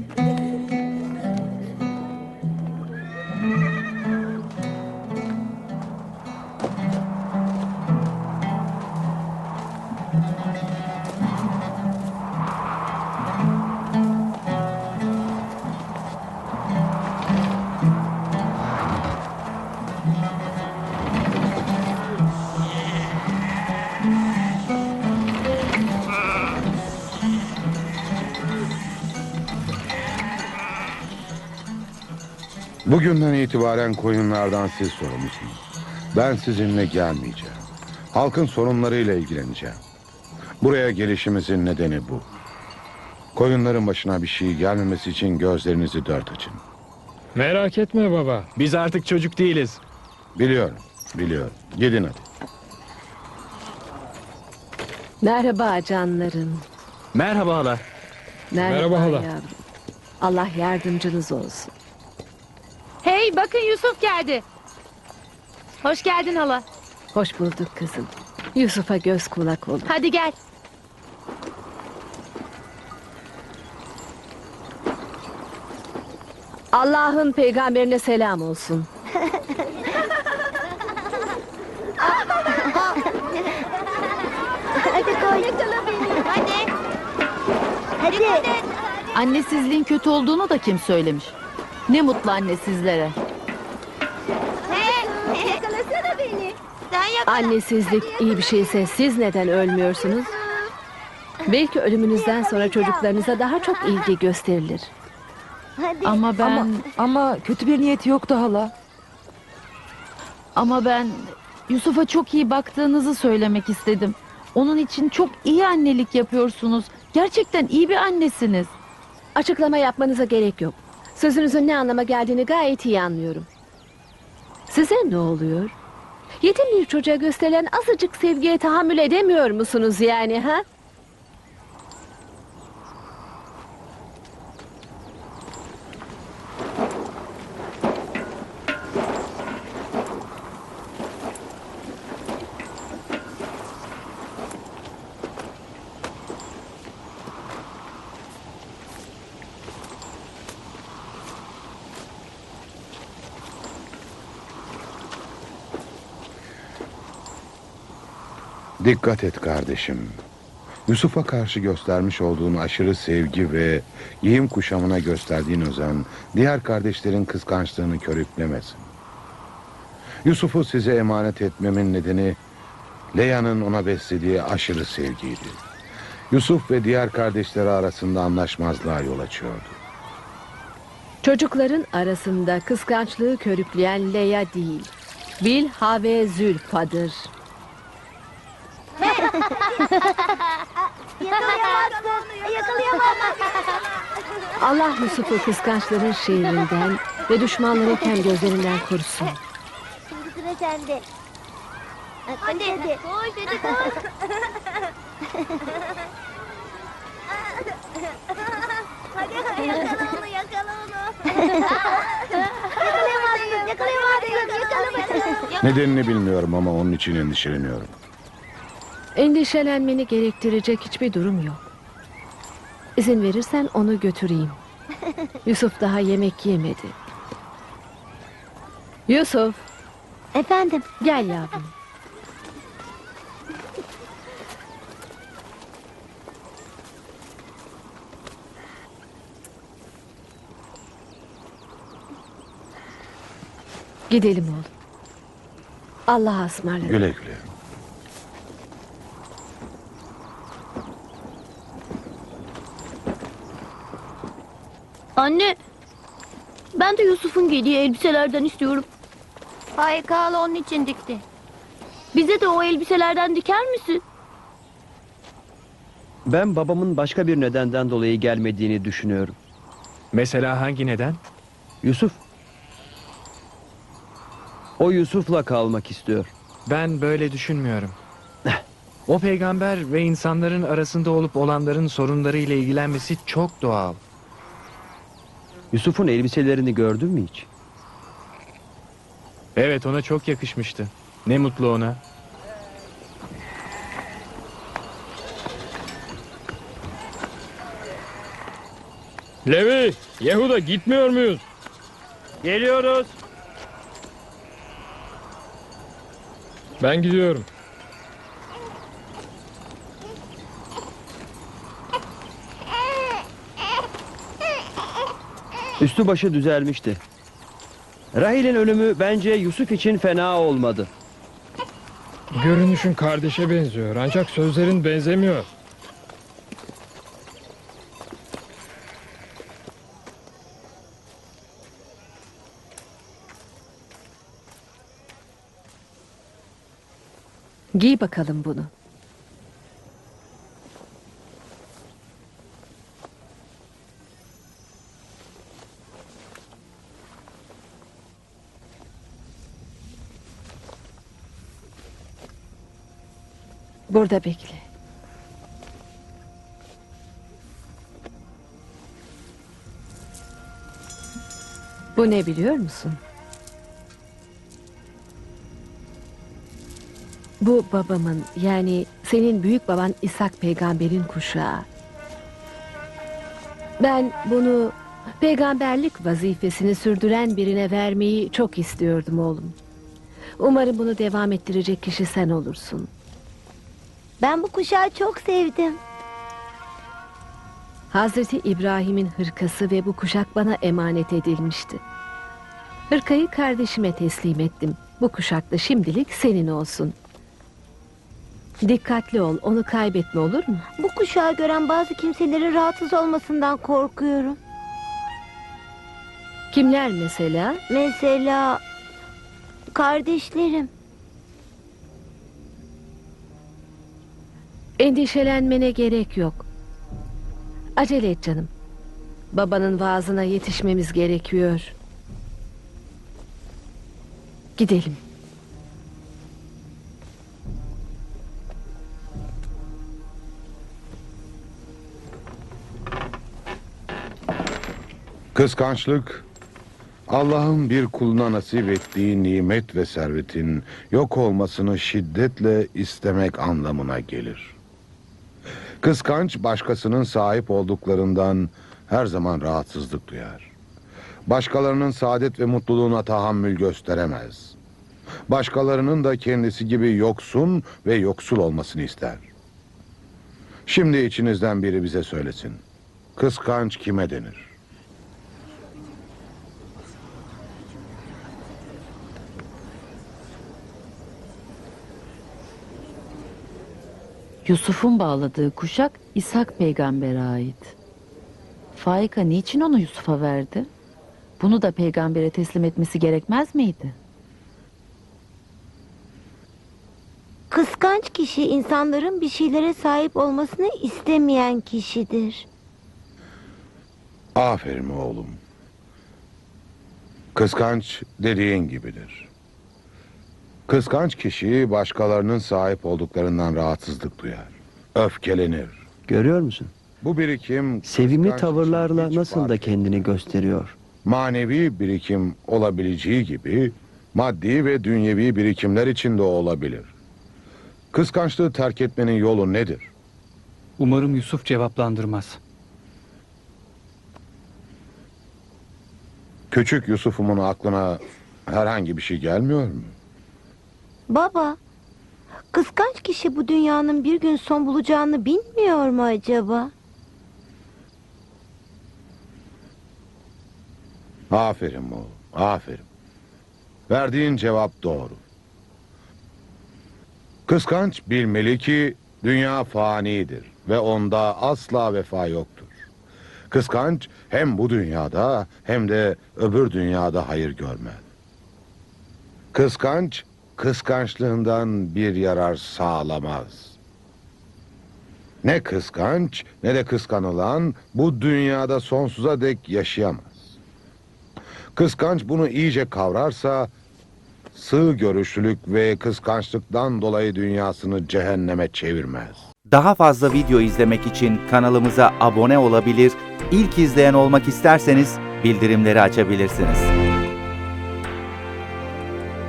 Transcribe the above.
Yeah. Bugünden itibaren koyunlardan siz sorumlusunuz. Ben sizinle gelmeyeceğim. Halkın sorunlarıyla ilgileneceğim. Buraya gelişimizin nedeni bu. Koyunların başına bir şey gelmemesi için gözlerinizi dört açın. Merak etme baba. Biz artık çocuk değiliz. Biliyorum, biliyorum. Gidin hadi. Merhaba canlarım. Merhaba hala. Merhaba, Merhaba hala. yavrum. Allah yardımcınız olsun. Hey bakın Yusuf geldi. Hoş geldin hala. Hoş bulduk kızım. Yusuf'a göz kulak olun. Hadi gel. Allah'ın peygamberine selam olsun. Hadi koy. Hadi. Hadi. Annesizliğin kötü olduğunu da kim söylemiş? Ne mutlu annesizlere. Hey, yakalasana beni. Sen yakala. Annesizlik iyi bir şeyse siz neden ölmüyorsunuz? Belki ölümünüzden sonra çocuklarınıza daha çok ilgi gösterilir. Hadi. Ama ben Ama, ama, ama kötü bir niyeti yoktu hala. ben Yusuf'a çok iyi baktığınızı söylemek istedim. Onun için çok iyi annelik yapıyorsunuz. Gerçekten iyi bir annesiniz. Açıklama yapmanıza gerek yok. Sözünüzün ne anlama geldiğini gayet iyi anlıyorum. Size ne oluyor? Yetim bir çocuğa gösterilen azıcık sevgiye tahammül edemiyor musunuz yani ha? Dikkat et kardeşim. Yusuf'a karşı göstermiş olduğun aşırı sevgi ve giyim kuşamına gösterdiğin özen diğer kardeşlerin kıskançlığını körüklemesin. Yusuf'u size emanet etmemin nedeni Leya'nın ona beslediği aşırı sevgiydi. Yusuf ve diğer kardeşleri arasında anlaşmazlığa yol açıyordu. Çocukların arasında kıskançlığı körükleyen Leya değil. Bilha ve Zülfa'dır. Yakalayamazsın. Yakalayamazsın. Allah Yusuf'u kıskançların şehrinden ve düşmanların kem gözlerinden korusun. Şimdi sıra sende. Hadi hadi. Koş hadi koş. Hadi yakala onu yakala onu. Yakalayamazsın. Yakalayamazsın. Yakalayamazsın. Nedenini bilmiyorum ama onun için endişeleniyorum. Endişelenmeni gerektirecek hiçbir durum yok. İzin verirsen onu götüreyim. Yusuf daha yemek yemedi. Yusuf, Efendim. gel yavrum. Gidelim oğlum. Allah'a ısmarladık. Güle güle. Anne, ben de Yusuf'un giydiği elbiselerden istiyorum. Hayır Kaan onun için dikti. Bize de o elbiselerden diker misin? Ben babamın başka bir nedenden dolayı gelmediğini düşünüyorum. Mesela hangi neden? Yusuf. O Yusuf'la kalmak istiyor. Ben böyle düşünmüyorum. O peygamber ve insanların arasında olup olanların sorunlarıyla ilgilenmesi çok doğal. Yusuf'un elbiselerini gördün mü hiç? Evet ona çok yakışmıştı. Ne mutlu ona. Levi, Yehuda gitmiyor muyuz? Geliyoruz. Ben gidiyorum. Üstü başı düzelmişti. Rahil'in ölümü bence Yusuf için fena olmadı. Görünüşün kardeşe benziyor ancak sözlerin benzemiyor. Giy bakalım bunu. Burada bekle. Bu ne biliyor musun? Bu babamın yani senin büyük baban İshak peygamberin kuşağı. Ben bunu peygamberlik vazifesini sürdüren birine vermeyi çok istiyordum oğlum. Umarım bunu devam ettirecek kişi sen olursun. Ben bu kuşağı çok sevdim. Hazreti İbrahim'in hırkası ve bu kuşak bana emanet edilmişti. Hırkayı kardeşime teslim ettim. Bu kuşak da şimdilik senin olsun. Dikkatli ol, onu kaybetme olur mu? Bu kuşağı gören bazı kimselerin rahatsız olmasından korkuyorum. Kimler mesela? Mesela kardeşlerim. Endişelenmene gerek yok. Acele et canım. Babanın vaazına yetişmemiz gerekiyor. Gidelim. Kıskançlık Allah'ın bir kuluna nasip ettiği nimet ve servetin yok olmasını şiddetle istemek anlamına gelir. Kıskanç başkasının sahip olduklarından her zaman rahatsızlık duyar. Başkalarının saadet ve mutluluğuna tahammül gösteremez. Başkalarının da kendisi gibi yoksun ve yoksul olmasını ister. Şimdi içinizden biri bize söylesin. Kıskanç kime denir? Yusuf'un bağladığı kuşak İshak peygambere ait. Faika niçin onu Yusuf'a verdi? Bunu da peygambere teslim etmesi gerekmez miydi? Kıskanç kişi insanların bir şeylere sahip olmasını istemeyen kişidir. Aferin oğlum. Kıskanç dediğin gibidir. Kıskanç kişi başkalarının sahip olduklarından rahatsızlık duyar. Öfkelenir. Görüyor musun? Bu birikim Sevimli tavırlarla nasıl da kendini gösteriyor. Manevi birikim olabileceği gibi maddi ve dünyevi birikimler için de olabilir. Kıskançlığı terk etmenin yolu nedir? Umarım Yusuf cevaplandırmaz. Küçük Yusuf'umun aklına herhangi bir şey gelmiyor mu? Baba, kıskanç kişi bu dünyanın bir gün son bulacağını bilmiyor mu acaba? Aferin oğlum, aferin. Verdiğin cevap doğru. Kıskanç bilmeli ki dünya fanidir ve onda asla vefa yoktur. Kıskanç hem bu dünyada hem de öbür dünyada hayır görmez. Kıskanç, kıskançlığından bir yarar sağlamaz. Ne kıskanç ne de kıskanılan bu dünyada sonsuza dek yaşayamaz. Kıskanç bunu iyice kavrarsa sığ görüşlülük ve kıskançlıktan dolayı dünyasını cehenneme çevirmez. Daha fazla video izlemek için kanalımıza abone olabilir, ilk izleyen olmak isterseniz bildirimleri açabilirsiniz.